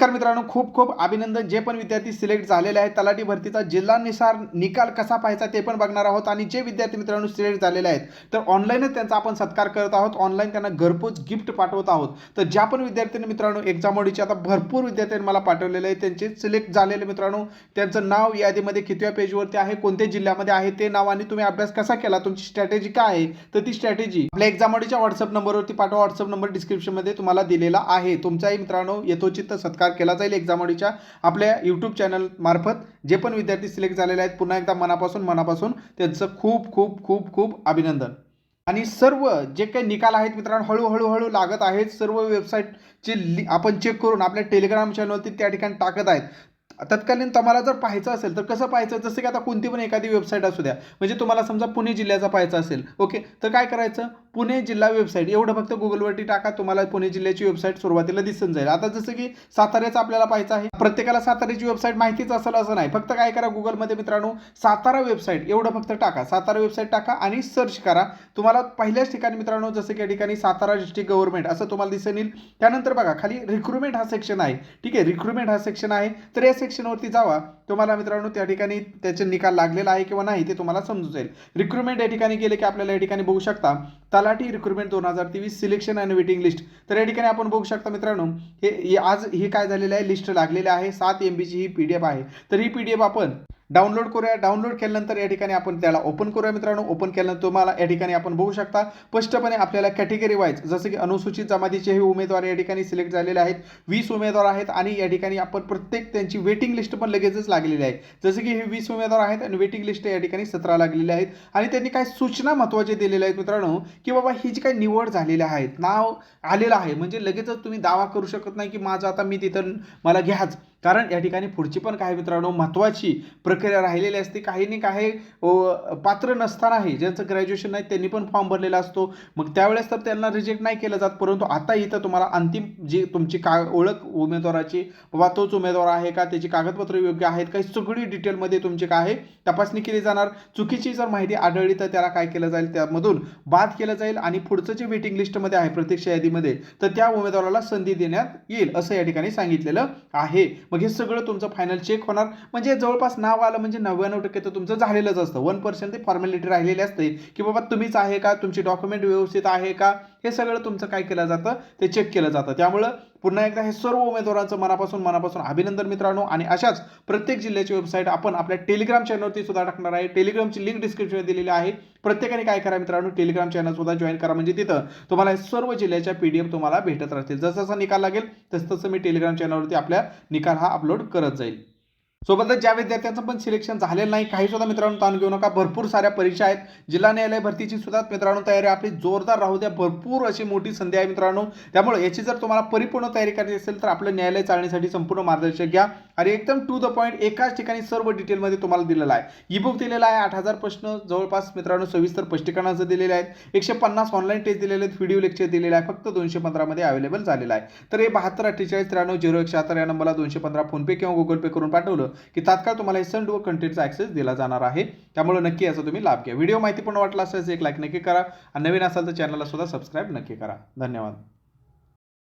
नमस्कार मित्रांनो खूप खूप अभिनंदन. जे पण विद्यार्थी सिलेक्ट झालेले आहेत तलाठी भरतीचा जिल्हानुसार निकाल कसा पाहायचा ते पण बघणार आहोत. आणि जे विद्यार्थी मित्रांनो सिलेक्ट झालेले आहेत तर ऑनलाईनच त्यांचा आपण सत्कार करत आहोत. ऑनलाईन त्यांना घरपोच गिफ्ट पाठवत आहोत. तर ज्या पण विद्यार्थ्यांनी मित्रांनो एक्झाम ओडीचे आता भरपूर विद्यार्थ्यांनी मला पाठवलेले आहेत. त्यांचे सिलेक्ट झालेले मित्रांनो त्यांचं नाव यादीमध्ये कितव्या पेजवरती आहे कोणत्या जिल्ह्यामध्ये आहे ते नाव आणि तुम्ही अभ्यास कसा केला तुमची स्ट्रॅटेजी काय आहे तर ती स्ट्रॅटेजी आपल्या एक्झाम ओडीच्या व्हॉट्सअप नंबरवरती पाठवा. व्हॉट्सअप नंबर डिस्क्रिप्शनमध्ये तुम्हाला दिलेला आहे. तुमचाही मित्रांनो यथोचित सत्कार केला जाईल एक्झामोडीच्या आपल्या यूट्यूब चॅनल मार्फत जे पण विद्यार्थी सिलेक्ट झालेले आहेत पुन्हा एकदा मनापासून मनापासून त्यांचं खूप खूप खूप खूप अभिनंदन. आणि सर्व जे काही निकाल आहेत मित्रांनो हळूहळू हळू लागत आहेत सर्व वेबसाईटचे लि आपण चेक करून आपल्या टेलिग्राम चॅनलवरती त्या ठिकाणी टाकत आहेत. तत्कालीन तुम्हाला जर पाहायचं असेल तर कसं पाहायचं? जसं की आता कोणती पण एखादी वेबसाईट असू द्या. म्हणजे तुम्हाला समजा पुणे जिल्ह्याचा पाहायचा असेल ओके? तर काय करायचं? पुणे जिल्हा वेबसाईट एवढं फक्त गुगलवरती टाका तुम्हाला पुणे जिल्ह्याची वेबसाईट सुरुवातीला दिसून जाईल. आता जसं की साताऱ्याचं आपल्याला पाहायचं आहे. प्रत्येकाला साताऱ्याची वेबसाईट माहितीच असेल असं नाही. फक्त काय करा गुगलमध्ये मित्रांनो सातारा वेबसाईट एवढं फक्त टाका. सातारा वेबसाईट टाका आणि सर्च करा. तुम्हाला पहिल्याच ठिकाणी मित्रांनो जसं की या ठिकाणी सातारा डिस्ट्रिक्ट गव्हर्नमेंट असं तुम्हाला दिसून येईल. त्यानंतर बघा खाली रिक्रुटमेंट हा सेक्शन आहे. ठीक आहे? रिक्रुटमेंट हा सेक्शन आहे. तर या सेक्शनवरती जावा. तुम्हाला मित्रांनो त्या ठिकाणी त्याचे निकाल लागलेला आहे किंवा नाही ते तुम्हाला समजू जाईल. रिक्रुटमेंट या ठिकाणी गेले की आपल्याला या ठिकाणी बघू शकता तलाठी रिक्रुटमेंट दोन हजार तेवीस सिलेक्शन अँड वेटिंग लिस्ट तर या ठिकाणी आपण बघू शकता मित्रांनो हे आज हे काय झालेलं आहे? लिस्ट लागलेली आहे. सात एम बीची ही पी डी एफ आहे. तर ही पी डी एफ आपण डाउनलोड करूया. डाउनलोड केल्यानंतर या ठिकाणी आपण त्याला ओपन करूया मित्रांनो. ओपन केल्यानंतर तुम्हाला या ठिकाणी आपण बघू शकता स्पष्टपणे आपल्याला कॅटेगरी वाईज जसं की अनुसूचित जमातीचे हे उमेदवार या ठिकाणी सिलेक्ट झालेले आहेत. वीस उमेदवार आहेत आणि या ठिकाणी आपण प्रत्येक त्यांची वेटिंग लिस्ट पण लगेचच लागलेली आहे. जसं की हे वीस उमेदवार आहेत आणि वेटिंग लिस्ट या ठिकाणी सतरा लागलेले आहेत. आणि त्यांनी काय सूचना महत्त्वाचे दिलेल्या आहेत मित्रांनो की बाबा ही जी काही निवड झालेली आहेत नाव आलेलं आहे म्हणजे लगेचच तुम्ही दावा करू शकत नाही की माझं आता मी तिथं मला घ्याच. कारण या ठिकाणी पुढची पण काही मित्रांनो महत्त्वाची प्रक्रिया राहिलेली असते. काही नाही काही पात्र नसतानाही ज्यांचं ग्रॅज्युएशन नाही त्यांनी पण फॉर्म भरलेला असतो. मग त्यावेळेस तर त्यांना रिजेक्ट नाही केलं जात. परंतु आता इथं तुम्हाला अंतिम जी तुमची का ओळख उमेदवाराची बाबा तोच उमेदवार आहे का त्याची कागदपत्र योग्य आहेत काही सगळी डिटेलमध्ये तुमची काय आहे तपासणी केली जाणार. चुकीची जर माहिती आढळली तर त्याला काय केलं जाईल? त्यामधून बाद केलं जाईल आणि पुढचं जे वेटिंग लिस्टमध्ये आहे प्रत्यक्ष यादीमध्ये तर त्या उमेदवाराला संधी देण्यात येईल असं या ठिकाणी सांगितलेलं आहे. मग हे सगळं तुमचं फायनल चेक होणार. म्हणजे जवळपास नाव आलं म्हणजे नव्याण्णव टक्के तर तुमचं झालेलंच असतं. वन पर्सेंट ते फॉर्मॅलिटी राहिलेली असते. की बाबा तुम्हीच आहे का? तुमची डॉक्युमेंट व्यवस्थित आहे का? हे सगळं तुमचं काय केलं जातं? ते चेक केलं जातं. त्यामुळं पुन्हा एकदा हे सर्व उमेदवारांचं मनापासून मनापासून अभिनंदन मित्रांनो. आणि अशाच प्रत्येक जिल्ह्याची वेबसाईट आपण आपल्या टेलिग्राम चॅनलवरती सुद्धा टाकणार आहे. टेलिग्रामची लिंक डिस्क्रिप्शन दिलेली आहे. प्रत्येकाने काय करा मित्रांनो? टेलिग्राम चॅनल सुद्धा जॉईन करा. म्हणजे तिथं तुम्हाला हे सर्व जिल्ह्याच्या पी डी एफ तुम्हाला भेटत राहतील. जसं जसा निकाल लागेल तसं तसं मी टेलिग्राम चॅनलवरती आपल्या निकाल हा अपलोड करत जाईल. सोबतच ज्या विद्यार्थ्यांचं पण सिलेक्शन झालेलं नाही काही सुद्धा मित्रांनो ताण घेऊ नका. भरपूर साऱ्या परीक्षा आहेत. जिल्हा न्यायालय भरतीची सुद्धा मित्रांनो तयारी आपली जोरदार राहू द्या. भरपूर अशी मोठी संधी आहे मित्रांनो. त्यामुळे याची जर तुम्हाला परिपूर्ण तयारी करायची असेल तर आपलं न्यायालय चालण्यासाठी संपूर्ण मार्गदर्शक घ्या. आणि एकदम टू द पॉईंट एकाच ठिकाणी सर्व डिटेलमध्ये तुम्हाला दिलेला आहे. ई बुक दिलेला आहे. आठ हजार प्रश्न जवळपास मित्रांनो सविस्तर स्पष्टीकरणाचं दिलेले आहेत एकशे पन्नास ऑनलाईन टेस्ट दिलेले आहेत. व्हिडिओ लेक्चर दिलेले आहे. फक्त दोनशे पंधरामध्ये अवेलेबल झालेला आहे. तर हे बहात्तर अठ्ठेचाळीस त्र्याण्णव झिरो एकशे शहात्तर या नंबरला दोनशे पंधरा फोनपे किंवा गुगल पे करून पाठवलं. की तात्काळ तुम्हाला हे संड व कंटेंटचा ॲक्सेस दिला जाणार आहे. त्यामुळे नक्की याचा तुम्ही लाभ घ्या. व्हिडिओ माहिती पण वाटला असेल एक लाईक नक्की करा. आणि नवीन असाल तर चॅनलला सुद्धा सबस्क्राईब नक्की करा. धन्यवाद.